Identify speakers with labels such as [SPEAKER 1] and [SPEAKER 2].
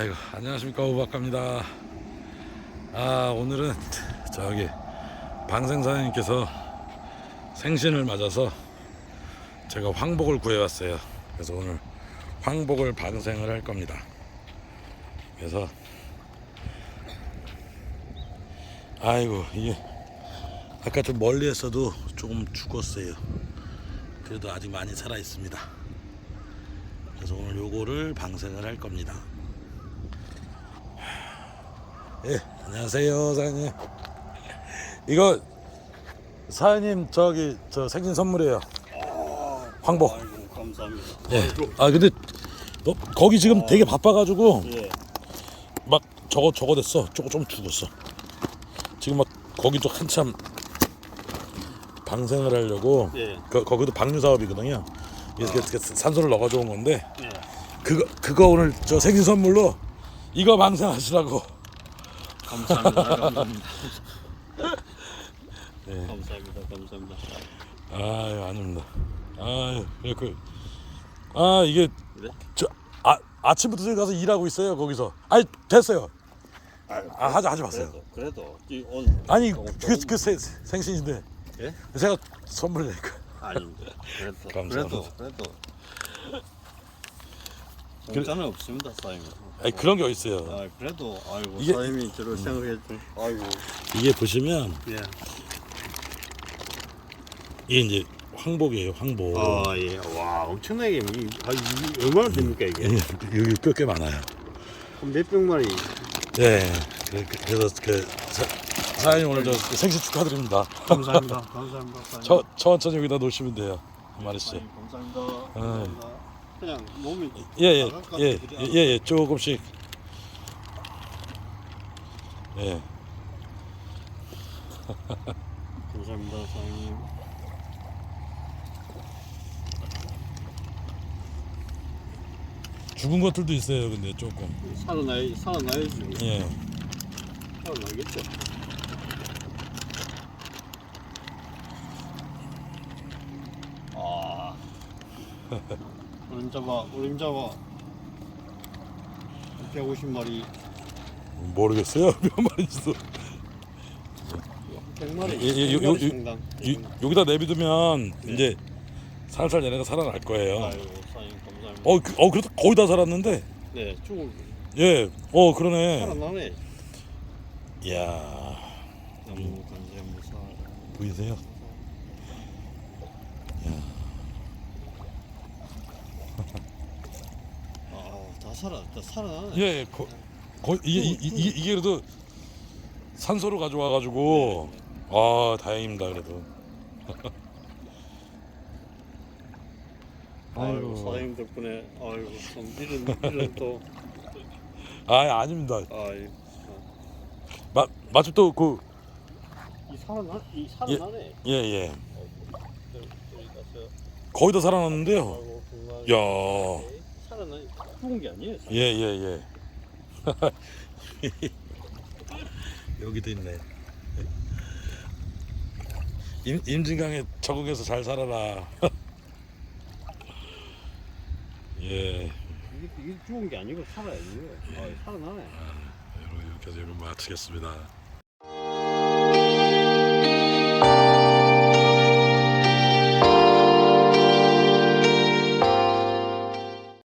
[SPEAKER 1] 아이고 안녕하십니까 우박갑니다. 아 오늘은 저기 방생사님께서 생신을 맞아서 제가 황복을 구해왔어요. 그래서 오늘 황복을 방생을 할 겁니다. 그래서 아이고 이게 아까 좀 멀리 했어도 조금 죽었어요. 그래도 아직 많이 살아 있습니다. 그래서 오늘 요거를 방생을 할 겁니다 예, 안녕하세요, 사장님. 이거 사장님 저기 저 생신 선물이에요. 황복.
[SPEAKER 2] 아이고 감사합니다.
[SPEAKER 1] 예. 아 근데 너 거기 지금 되게 바빠가지고
[SPEAKER 2] 예.
[SPEAKER 1] 막 저거 저거 됐어. 조금 좀 죽었어. 지금 막 거기도 한참 방생을 하려고.
[SPEAKER 2] 예.
[SPEAKER 1] 그, 거기도 방류 사업이거든요. 이렇게 이렇게 산소를 넣어가지고 온 건데
[SPEAKER 2] 예.
[SPEAKER 1] 그거 그거 오늘 저 생신 선물로 이거 방생하시라고.
[SPEAKER 2] 감사합니다. 감사합니다.
[SPEAKER 1] 예.
[SPEAKER 2] 감사합니다. 감사합니다.
[SPEAKER 1] 아유 아닙니다. 아유 그, 아 이게
[SPEAKER 2] 그래?
[SPEAKER 1] 저 아, 아침부터 저기 가서 일하고 있어요 거기서. 아니 됐어요.
[SPEAKER 2] 아유,
[SPEAKER 1] 아 하지 하지 마세요.
[SPEAKER 2] 그래도 그래도 이 오늘
[SPEAKER 1] 아니
[SPEAKER 2] 조금-
[SPEAKER 1] 그그 생신인데
[SPEAKER 2] 예?
[SPEAKER 1] 제가 선물 내니까.
[SPEAKER 2] 아닙니다. 그래도
[SPEAKER 1] 감사합니다.
[SPEAKER 2] 그래도 그래도 공짜는 없습니다, 사장님.
[SPEAKER 1] 아니 그런 게 어딨어요.
[SPEAKER 2] 아 그래도 아이고
[SPEAKER 1] 이게-
[SPEAKER 2] 사장님이 저를 생각해 준. 아이고
[SPEAKER 1] 이게 보시면
[SPEAKER 2] 예.
[SPEAKER 1] 이게 이제 황복이에요 황복.
[SPEAKER 2] 아 예. 와 엄청나게 이, 아, 이, 얼마나 됩니까 이게?
[SPEAKER 1] 예, 여기 꽤, 꽤 많아요.
[SPEAKER 2] 그럼 몇 병만이?
[SPEAKER 1] 네. 그- 그- 그래서 그 사, 사장님 오늘 저 생신 축하드립니다.
[SPEAKER 2] 감사합니다. 감사합니다. 사장님.
[SPEAKER 1] 저 천천히 여기다 놓으시면 돼요. 한 마리씩.
[SPEAKER 2] 사장님, 감사합니다. 감사합니다. 그냥 몸이
[SPEAKER 1] 예 예 예,
[SPEAKER 2] 같아,
[SPEAKER 1] 예,
[SPEAKER 2] 그냥.
[SPEAKER 1] 예, 예, 조금씩 예
[SPEAKER 2] 감사합니다, 사장님.
[SPEAKER 1] 죽은 것들도 있어요 근데 조금
[SPEAKER 2] 살아나야 살아나야지.
[SPEAKER 1] 예
[SPEAKER 2] 살아나겠죠. 아. 오림잡아, 오림잡아. 150마리,
[SPEAKER 1] 모르겠어요 몇 마리지도
[SPEAKER 2] 100마리,
[SPEAKER 1] 예, 예, 요- 요-
[SPEAKER 2] 100마리 상당.
[SPEAKER 1] 이, 여기다 내비두면
[SPEAKER 2] 네.
[SPEAKER 1] 이제 살살 얘네가 살아날 거예요
[SPEAKER 2] 아유, 사장님 감사합니다.
[SPEAKER 1] 어, 그, 어 그래도 거의 다 살았는데
[SPEAKER 2] 네, 죽을
[SPEAKER 1] 예어 그러네
[SPEAKER 2] 살아나네.
[SPEAKER 1] 이야
[SPEAKER 2] 너무 감사합니다.
[SPEAKER 1] 보이세요
[SPEAKER 2] 아, 다 살아, 다 살아나네.
[SPEAKER 1] 예, 예 거, 거, 이게, 이, 이, 이- 이게 그래도 산소로 가져와가지고 아 다행입니다 그래도
[SPEAKER 2] 아이고, 사장님 덕분에 아이고 참 이런 이런 또
[SPEAKER 1] 아 아닙니다
[SPEAKER 2] 아이
[SPEAKER 1] 마, 마침 또그
[SPEAKER 2] 이 살아나 이 살아나네.
[SPEAKER 1] 예, 예. 거의 다 살아났는데요.
[SPEAKER 2] 아이고.
[SPEAKER 1] 야,
[SPEAKER 2] 살아나 죽은 게 아니에요.
[SPEAKER 1] 예, 예, 예. 여기도 있네. 임, 임진강에 적응해서 잘 살아라. 예.
[SPEAKER 2] 이게, 이게 죽은 게 아니고 살아야지. 아, 살아나네.
[SPEAKER 1] 여러분 이렇게 해서 여러분 마치겠습니다.